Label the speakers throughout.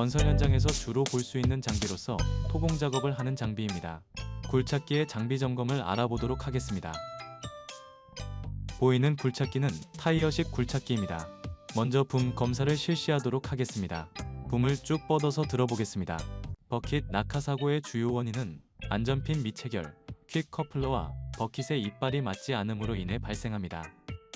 Speaker 1: 건설 현장에서 주로 볼 수 있는 장비로서 토공 작업을 하는 장비입니다. 굴착기의 장비 점검을 알아보도록 하겠습니다. 보이는 굴착기는 타이어식 굴착기입니다. 먼저 붐 검사를 실시하도록 하겠습니다. 붐을 쭉 뻗어서 들어보겠습니다. 버킷 낙하 사고의 주요 원인은 안전핀 미체결, 퀵 커플러와 버킷의 이빨이 맞지 않음으로 인해 발생합니다.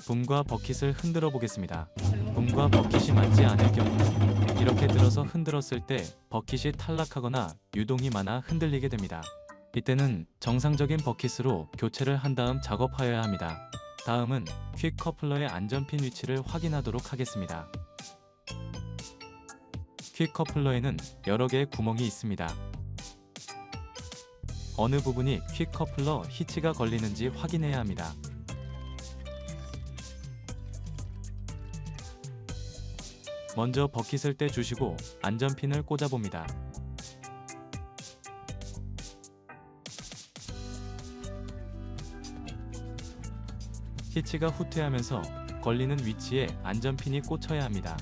Speaker 1: 붐과 버킷을 흔들어 보겠습니다. 붐과 버킷이 맞지 않을 경우 이렇게 들어서 흔들었을 때 버킷이 탈락하거나 유동이 많아 흔들리게 됩니다. 이때는 정상적인 버킷으로 교체를 한 다음 작업하여야 합니다. 다음은 퀵 커플러의 안전핀 위치를 확인하도록 하겠습니다. 퀵 커플러에는 여러 개의 구멍이 있습니다. 어느 부분이 퀵 커플러 히치가 걸리는지 확인해야 합니다. 먼저 버킷을 떼주시고 안전핀을 꽂아봅니다. 히치가 후퇴하면서 걸리는 위치에 안전핀이 꽂혀야 합니다.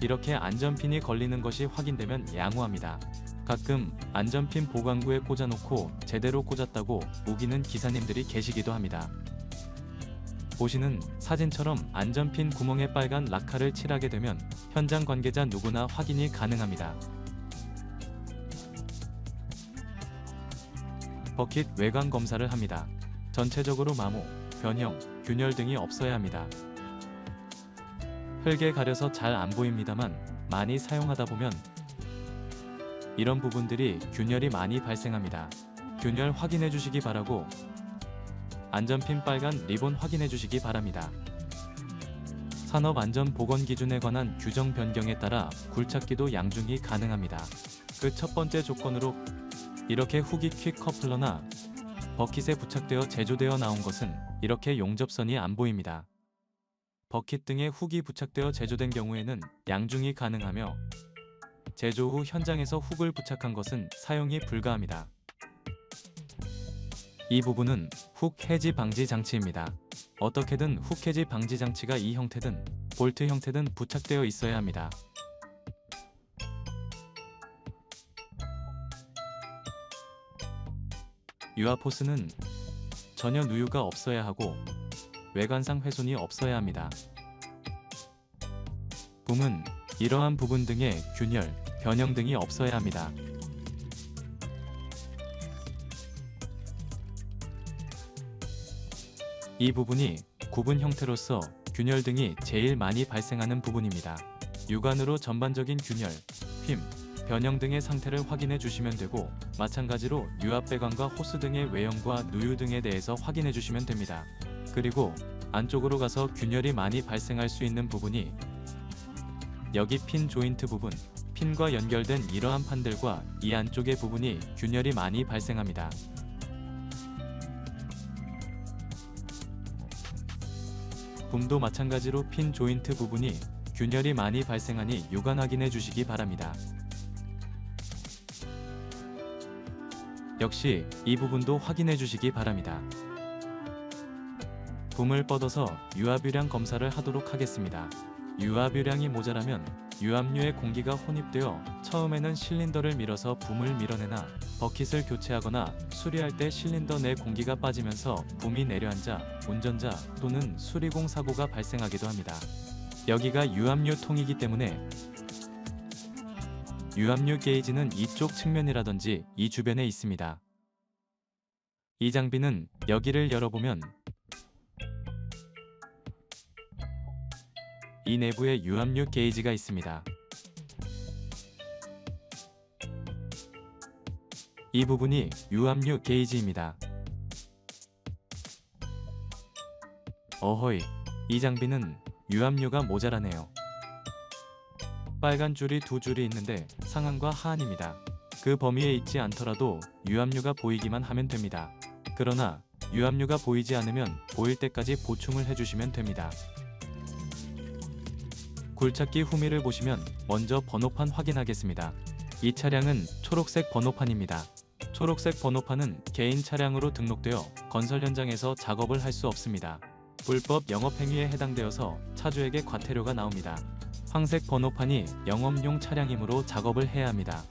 Speaker 1: 이렇게 안전핀이 걸리는 것이 확인되면 양호합니다. 가끔 안전핀 보강구에 꽂아놓고 제대로 꽂았다고 우기는 기사님들이 계시기도 합니다. 보시는 사진처럼 안전핀 구멍에 빨간 락카를 칠하게 되면 현장 관계자 누구나 확인이 가능합니다. 버킷 외관 검사를 합니다. 전체적으로 마모, 변형, 균열 등이 없어야 합니다. 흙에 가려서 잘 안 보입니다만 많이 사용하다 보면 이런 부분들이 균열이 많이 발생합니다. 균열 확인해 주시기 바라고 안전핀 빨간 리본 확인해 주시기 바랍니다. 산업안전보건 기준에 관한 규정 변경에 따라 굴착기도 양중이 가능합니다. 그 첫 번째 조건으로 이렇게 후기 퀵 커플러나 버킷에 부착되어 제조되어 나온 것은 이렇게 용접선이 안 보입니다. 버킷 등에 훅이 부착되어 제조된 경우에는 양중이 가능하며 제조 후 현장에서 훅을 부착한 것은 사용이 불가합니다. 이 부분은 훅 해지 방지 장치입니다. 어떻게든 훅 해지 방지 장치가 이 형태든 볼트 형태든 부착되어 있어야 합니다. 유아포스는 전혀 누유가 없어야 하고 외관상 훼손이 없어야 합니다. 붐은 이러한 부분 등의 균열, 변형 등이 없어야 합니다. 이 부분이 구분 형태로서 균열 등이 제일 많이 발생하는 부분입니다. 육안으로 전반적인 균열, 휨, 변형 등의 상태를 확인해 주시면 되고 마찬가지로 유압 배관과 호스 등의 외형과 누유 등에 대해서 확인해 주시면 됩니다. 그리고 안쪽으로 가서 균열이 많이 발생할 수 있는 부분이 여기 핀 조인트 부분, 핀과 연결된 이러한 판들과 이 안쪽의 부분이 균열이 많이 발생합니다. 붐도 마찬가지로 핀 조인트 부분이 균열이 많이 발생하니 유관 확인해 주시기 바랍니다. 역시 이 부분도 확인해 주시기 바랍니다. 붐을 뻗어서 유압유량 검사를 하도록 하겠습니다. 유압유량이 모자라면 유압류에 공기가 혼입되어 처음에는 실린더를 밀어서 붐을 밀어내나 버킷을 교체하거나 수리할 때 실린더 내 공기가 빠지면서 붐이 내려앉아 운전자 또는 수리공 사고가 발생하기도 합니다. 여기가 유압류 통이기 때문에 유압류 게이지는 이쪽 측면이라든지 이 주변에 있습니다. 이 장비는 여기를 열어보면 이 내부에 유압류 게이지가 있습니다. 이 부분이 유압류 게이지입니다. 어허이, 이 장비는 유압류가 모자라네요. 빨간 줄이 두 줄이 있는데 상한과 하한입니다. 그 범위에 있지 않더라도 유압류가 보이기만 하면 됩니다. 그러나 유압류가 보이지 않으면 보일 때까지 보충을 해주시면 됩니다. 굴착기 후미를 보시면 먼저 번호판 확인하겠습니다. 이 차량은 초록색 번호판입니다. 초록색 번호판은 개인 차량으로 등록되어 건설 현장에서 작업을 할 수 없습니다. 불법 영업행위에 해당되어서 차주에게 과태료가 나옵니다. 황색 번호판이 영업용 차량이므로 작업을 해야 합니다.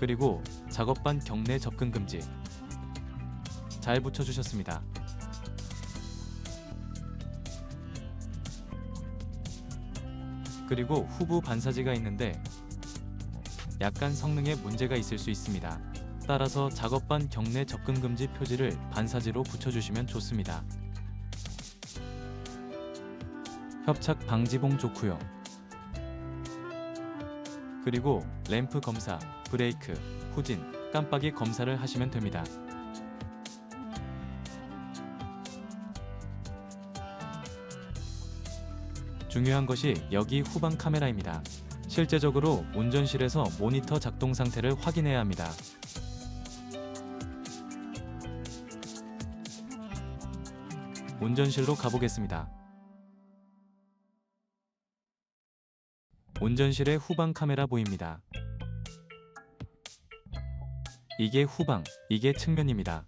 Speaker 1: 그리고 작업반 경내 접근 금지. 잘 붙여주셨습니다. 그리고 후부 반사지가 있는데 약간 성능에 문제가 있을 수 있습니다. 따라서 작업반 경내 접근 금지 표지를 반사지로 붙여주시면 좋습니다. 협착 방지봉 좋고요. 그리고 램프 검사, 브레이크, 후진, 깜빡이 검사를 하시면 됩니다. 중요한 것이 여기 후방 카메라입니다. 실제적으로 운전실에서 모니터 작동 상태를 확인해야 합니다. 운전실로 가보겠습니다. 운전실의 후방 카메라 보입니다. 이게 후방, 이게 측면입니다.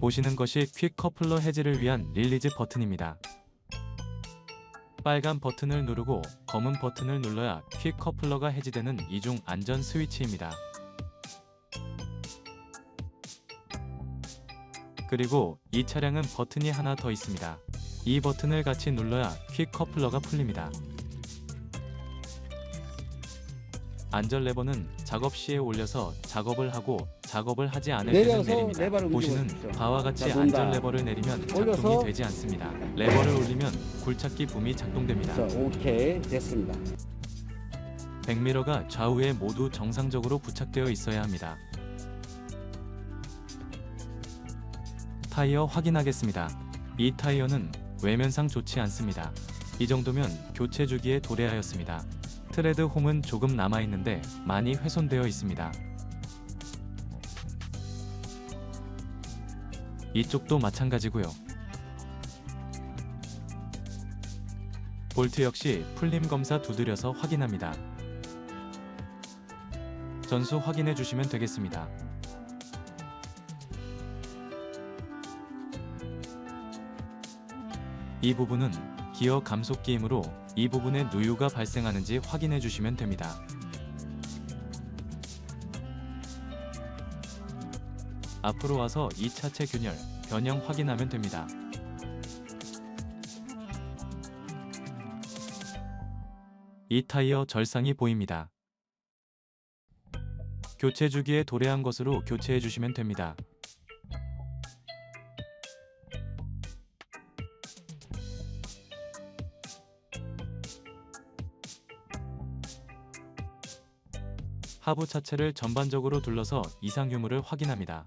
Speaker 1: 보시는 것이 퀵 커플러 해지를 위한 릴리즈 버튼입니다. 빨간 버튼을 누르고 검은 버튼을 눌러야 퀵 커플러가 해지되는 이중 안전 스위치입니다. 그리고 이 차량은 버튼이 하나 더 있습니다. 이 버튼을 같이 눌러야 퀵 커플러가 풀립니다. 안전 레버는 작업 시에 올려서 작업을 하고 작업을 하지 않을 때는
Speaker 2: 내려서
Speaker 1: 내립니다.
Speaker 2: 레버를
Speaker 1: 보시는. 바와 같이
Speaker 2: 자,
Speaker 1: 안전. 레버를 내리면 작동이
Speaker 2: 올려서.
Speaker 1: 되지 않습니다. 레버를 올리면 굴착기 붐이 작동됩니다.
Speaker 2: 자, 오케이 됐습니다.
Speaker 1: 백미러가 좌우에 모두 정상적으로 부착되어 있어야 합니다. 타이어 확인하겠습니다. 이 타이어는 외면상 좋지 않습니다. 이 정도면 교체 주기에 도래하였습니다. 트레드 홈은 조금 남아 있는데 많이 훼손되어 있습니다. 이쪽도 마찬가지고요. 볼트 역시 풀림 검사 두드려서 확인합니다. 전수 확인해 주시면 되겠습니다. 이 부분은 기어 감속기이므로 이 부분에 누유가 발생하는지 확인해 주시면 됩니다. 앞으로 와서 이 차체 균열, 변형 확인하면 됩니다. 이 타이어 절상이 보입니다. 교체 주기에 도래한 것으로 교체해 주시면 됩니다. 하부 차체를 전반적으로 둘러서 이상 유무를 확인합니다.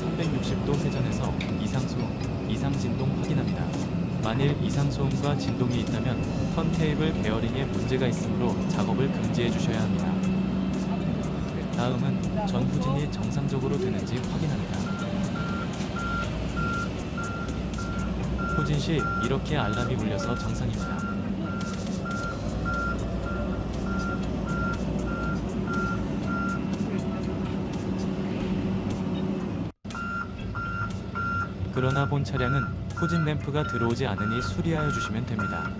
Speaker 1: 360도 회전해서 이상 소음, 이상 진동 확인합니다. 만일 이상 소음과 진동이 있다면 턴테이블 베어링에 문제가 있으므로 작업을 금지해 주셔야 합니다. 다음은 전 후진이 정상적으로 되는지 확인합니다. 후진 시 이렇게 알람이 울려서 정상입니다. 그러나 본 차량은 후진 램프가 들어오지 않으니 수리하여 주시면 됩니다.